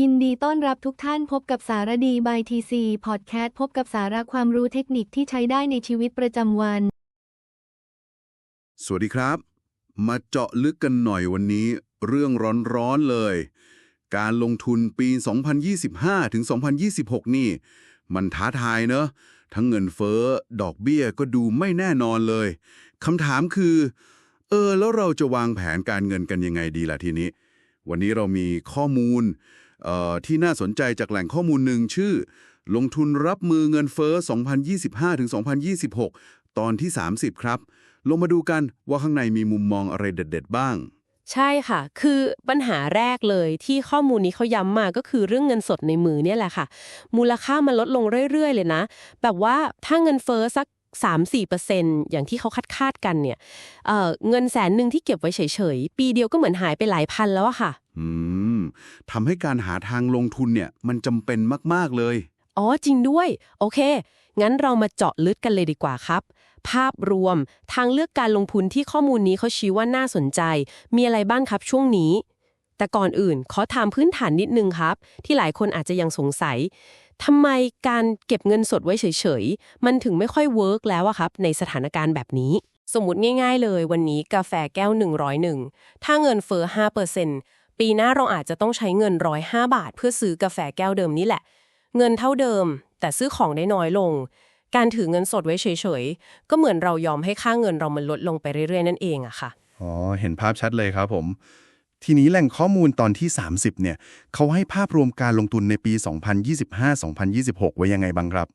ยินดีต้อนรับทุกท่านพบกับสารดีบายทีซีพอดแคสต์พบกับสาระความรู้เทคนิคที่ใช้ได้ในชีวิตประจำวัน สวัสดีครับ มาเจาะลึกกันหน่อยวันนี้ เรื่องร้อนๆเลย การลงทุนปี 2025 ถึง 2026 นี่ มันท้าทายเนอะ ทั้งเงินเฟ้อ ดอกเบี้ยก็ดูไม่แน่นอนเลยคำถามคือ เออ แล้วเราจะวางแผนการเงินกันยังไงดีล่ะทีนี้ วันนี้เรามีข้อมูล ที่น่าสนใจจากแหล่งข้อมูลหนึ่งชื่อ ลงทุนรับมือเงินเฟ้อ 2025ถึง2026 ตอนที่ 30 ครับ ลงมาดูกันว่าข้างในมีมุมมองอะไรเด็ด ๆ บ้าง ใช่ค่ะ คือปัญหาแรกเลยที่ข้อมูลนี้เขาย้ำมาก็คือเรื่องเงินสดในมือเนี่ยแหละค่ะ มูลค่ามันลดลงเรื่อย ๆ เลยนะ แบบว่าถ้าเงินเฟ้อสัก3-4%อย่างที่เขาคาดคาดกันเนี่ยเเงินแสนหนึ่งที่เก็บไว้เฉยๆ ปีเดียวก็เหมือนหายไปหลายพันแล้วอะค่ะ อืมทำให้การหาทางลงทุนเนี่ย มันจำเป็นมาก ๆ เลย อ๋อจริงด้วย โอเค งั้นเรามาเจาะลึกกันเลยดีกว่าครับ ภาพรวมทางเลือกการลงทุนที่ข้อมูลนี้เขาชี้ว่าน่าสนใจ มีอะไรบ้างครับช่วงนี้ แต่ก่อนอื่นขอถามพื้นฐานนิดนึงครับ ที่หลายคนอาจจะยังสงสัยทำไมการเก็บเงินสดไว้เฉยๆ มันถึงไม่ค่อยเวิร์กแล้วอะครับ ในสถานการณ์แบบนี้ สมมติง่าย ๆ เลย วันนี้กาแฟแก้ว 101 ถ้าเงินเฟ้อ5% ปีหน้าเราอาจจะต้องใช้เงิน105บาท เพื่อซื้อกาแฟแก้วเดิมนี่แหละ เงินเท่าเดิม แต่ซื้อของได้น้อยลง การถือเงินสดไว้เฉยๆ ก็เหมือนเรายอมให้ค่าเงินเรามันลดลงไปเรื่อยๆ นั่นเองอะค่ะ อ๋อ เห็นภาพชัดเลยครับผม ทีนี้แหล่งข้อมูลตอนที่ 30 เนี่ยเขาให้ภาพรวมการลงทุนในปี 2025-2026 ไว้ยังไงบ้างครับ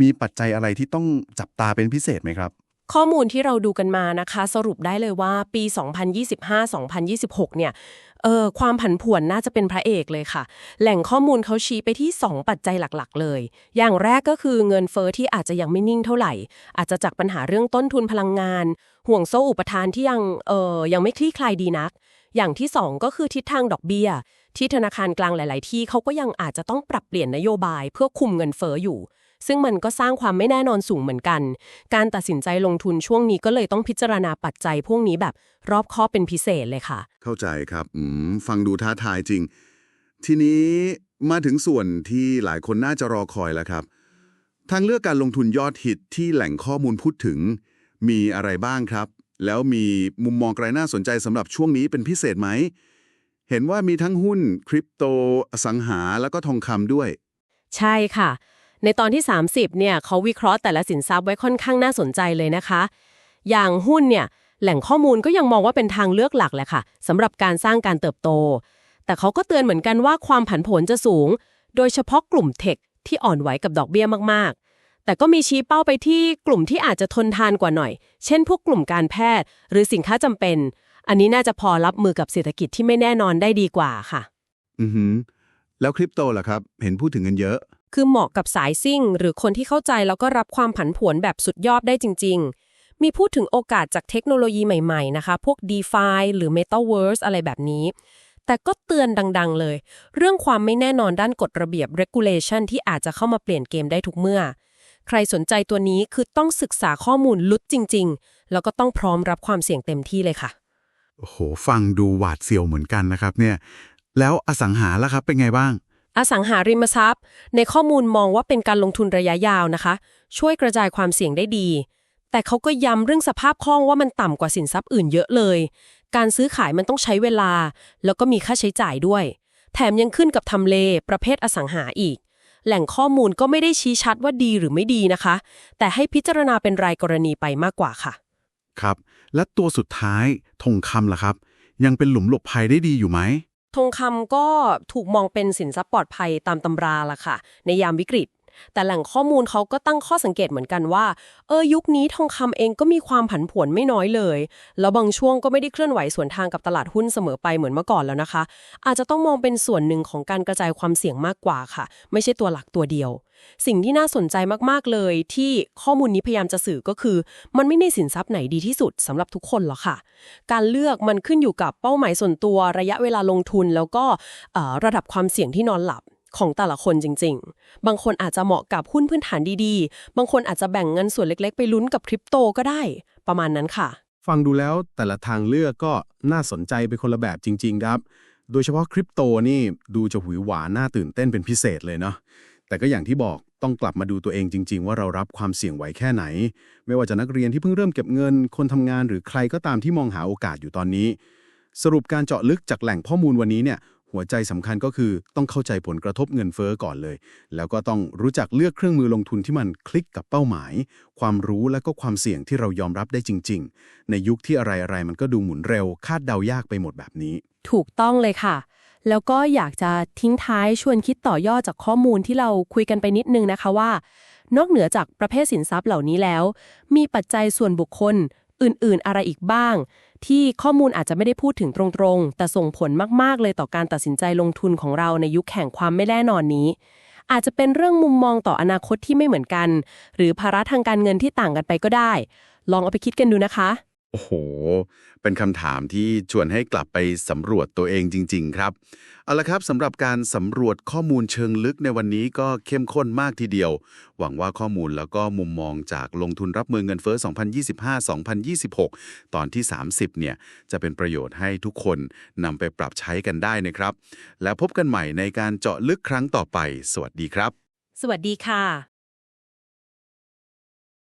มีปัจจัยอะไรที่ต้องจับตาเป็นพิเศษไหมครับ ข้อมูลที่เราดูกันมานะคะ สรุปได้เลยว่าปี 2025-2026 เนี่ยเออความผันผวนน่าจะเป็นพระเอกเลยค่ะ แหล่งข้อมูลเขาชี้ไปที่ 2 ปัจจัยหลักๆ เลย อย่างแรกก็คือเงินเฟอ้อที่อาจจะยังไม่นิ่งเท่าไหร่ อาจจะจากปัญหาเรื่องต้นทุนพลังงาน ห่วงโซ่อุปทานที่ยังเออยังไม่คลี่คลายดีนัก อย่างที่ 2 ก็คือทิศทางดอกเบี้ย ที่ธนาคารกลางหลาย ๆ ที่เขาก็ยังอาจจะต้องปรับเปลี่ยนนโยบายเพื่อคุมเงินเฟอ้ออยู่ ซึ่งมันก็สร้างความไม่แน่นอนสูงเหมือนกัน การตัดสินใจลงทุนช่วงนี้ก็เลยต้องพิจารณาปัจจัยพวกนี้แบบรอบคอบเป็นพิเศษเลยค่ะ เข้าใจครับอืมฟังดูท้าทายจริง ทีนี้มาถึงส่วนที่หลายคนน่าจะรอคอยแล้วครับ ทางเลือกการลงทุนยอดฮิตที่แหล่งข้อมูลพูดถึง มีอะไรบ้างครับ แล้วมีมุมมองใครน่าสนใจสำหรับช่วงนี้เป็นพิเศษไหมเห็นว่ามีทั้งหุ้นคริปโต อสังหา แล้วก็ทองคำด้วย ใช่ค่ะ ในตอนที่ 30เนี่ยเขาวิเคราะห์แต่ละสินทรัพย์ไว้ค่อนข้างน่าสนใจเลยนะคะ อย่างหุ้นเนี่ยแหล่งข้อมูลก็ยังมองว่าเป็นทางเลือกหลักแหละค่ะสำหรับการสร้างการเติบโต แต่เขาก็เตือนเหมือนกันว่าความผันผวนจะสูง โดยเฉพาะกลุ่มเทคที่อ่อนไหวกับดอกเบี้ยมากๆ แต่ก็มีชี้เป้าไปที่กลุ่มที่อาจจะทนทานกว่าหน่อย เช่น พวกกลุ่มการแพทย์ หรือสินค้าจำเป็น อันนี้น่าจะพอรับมือกับเศรษฐกิจที่ไม่แน่นอนได้ดีกว่าค่ะ อือหือแล้วคริปโตล่ะครับ เห็นพูดถึงกันเยอะ คือเหมาะกับสายซิ่ง หรือคนที่เข้าใจแล้วก็รับความผันผวนแบบสุดยอดได้จริง ๆ มีพูดถึงโอกาสจากเทคโนโลยีใหม่ๆนะคะ พวก DeFi หรือ Metaverse อะไรแบบนี้ แต่ก็เตือนดัง ๆ เลย เรื่องความไม่แน่นอนด้านกฎระเบียบ regulation ที่อาจจะเข้ามาเปลี่ยนเกมได้ทุกเมื่อ ใครสนใจตัวนี้คือต้องศึกษาข้อมูลลึกจริง ๆ แล้วก็ต้องพร้อมรับความเสี่ยงเต็มที่เลยค่ะโอ้โหฟังดูหวาดเสียวเหมือนกันนะครับเนี่ยแล้วอสังหาล่ะครับเป็นไงบ้าง อสังหาริมทรัพย์ ในข้อมูลมองว่าเป็นการลงทุนระยะยาวนะคะ ช่วยกระจายความเสี่ยงได้ดี แต่เขาก็ย้ำเรื่องสภาพคล่องว่ามันต่ำกว่าสินทรัพย์อื่นเยอะเลย การซื้อขายมันต้องใช้เวลา แล้วก็มีค่าใช้จ่ายด้วย แถมยังขึ้นกับทำเล ประเภทอสังหาอีก แหล่งข้อมูลก็ไม่ได้ชี้ชัดว่าดีหรือไม่ดีนะคะ แต่ให้พิจารณาเป็นรายกรณีไปมากกว่าค่ะ ครับ และตัวสุดท้ายทองคำล่ะครับ ยังเป็นหลุมหลบภัยได้ดีอยู่ไหม ทองคำก็ถูกมองเป็นสินทรัพย์ปลอดภัยตามตำราละค่ะ ในยามวิกฤต แต่แหล่งข้อมูลเขาก็ตั้งข้อสังเกตเหมือนกันว่า เออยุคนี้ทองคำเองก็มีความผันผวนไม่น้อยเลย แล้วบางช่วงก็ไม่ได้เคลื่อนไหวสวนทางกับตลาดหุ้นเสมอไปเหมือนเมื่อก่อนแล้วนะคะ อาจจะต้องมองเป็นส่วนหนึ่งของการกระจายความเสี่ยงมากกว่าค่ะ ไม่ใช่ตัวหลักตัวเดียว สิ่งที่น่าสนใจมากๆเลย ที่ข้อมูลนี้พยายามจะสื่อก็คือ มันไม่ได้สินทรัพย์ไหนดีที่สุดสำหรับทุกคนหรอกค่ะ การเลือกมันขึ้นอยู่กับเป้าหมายส่วนตัวระยะเวลาลงทุนแล้วก็ระดับความเสี่ยงที่นอนหลับ ของแต่ละคนจริง ๆ บางคนอาจจะเหมาะกับหุ้นพื้นฐานดีๆ บางคนอาจจะแบ่งเงินส่วนเล็ก ๆ ไปลุ้นกับคริปโตก็ได้ ประมาณนั้นค่ะ ฟังดูแล้วแต่ละทางเลือกก็น่าสนใจไปคนละแบบจริง ๆ ครับ โดยเฉพาะคริปโตนี่ดูจะหุยหวาน่าตื่นเต้นเป็นพิเศษเลยเนาะ แต่ก็อย่างที่บอกต้องกลับมาดูตัวเองจริง ๆ ว่าเรารับความเสี่ยงไหวแค่ไหน ไม่ว่าจะนักเรียนที่เพิ่งเริ่มเก็บเงิน คนทำงานหรือใครก็ตามที่มองหาโอกาสอยู่ตอนนี้ สรุปการเจาะลึกจากแหล่งข้อมูลวันนี้เนี่ย หัวใจสำคัญก็คือต้องเข้าใจผลกระทบเงินเฟ้อก่อนเลย แล้วก็ต้องรู้จักเลือกเครื่องมือลงทุนที่มันคลิกกับเป้าหมาย ความรู้และก็ความเสี่ยงที่เรายอมรับได้จริง ๆ ในยุคที่อะไรๆมันก็ดูหมุนเร็ว คาดเดายากไปหมดแบบนี้ ถูกต้องเลยค่ะ แล้วก็อยากจะทิ้งท้ายชวนคิดต่อยอดจากข้อมูลที่เราคุยกันไปนิดนึงนะคะว่า นอกเหนือจากประเภทสินทรัพย์เหล่านี้แล้ว มีปัจจัยส่วนบุคคล อื่นๆ อะไรอีกบ้าง ที่ข้อมูลอาจจะไม่ได้พูดถึงตรงๆ แต่ส่งผลมากๆ เลยต่อการตัดสินใจลงทุนของเราในยุคแห่งความไม่แน่นอนนี้ อาจจะเป็นเรื่องมุมมองต่ออนาคตที่ไม่เหมือนกัน หรือภาระทางการเงินที่ต่างกันไปก็ได้ ลองเอาไปคิดกันดูนะคะ โอ้โห เป็นคำถามที่ชวนให้กลับไปสำรวจตัวเองจริง ๆ ครับ เอาละครับสำหรับการสำรวจข้อมูลเชิงลึกในวันนี้ก็เข้มข้นมากทีเดียว หวังว่าข้อมูลแล้วก็มุมมองจากลงทุนรับมือเงินเฟ้อ 2025-2026 ตอนที่ 30 เนี่ย จะเป็นประโยชน์ให้ทุกคนนำไปปรับใช้กันได้นะครับ แล้วพบกันใหม่ในการเจาะลึกครั้งต่อไป สวัสดีครับ สวัสดีค่ะ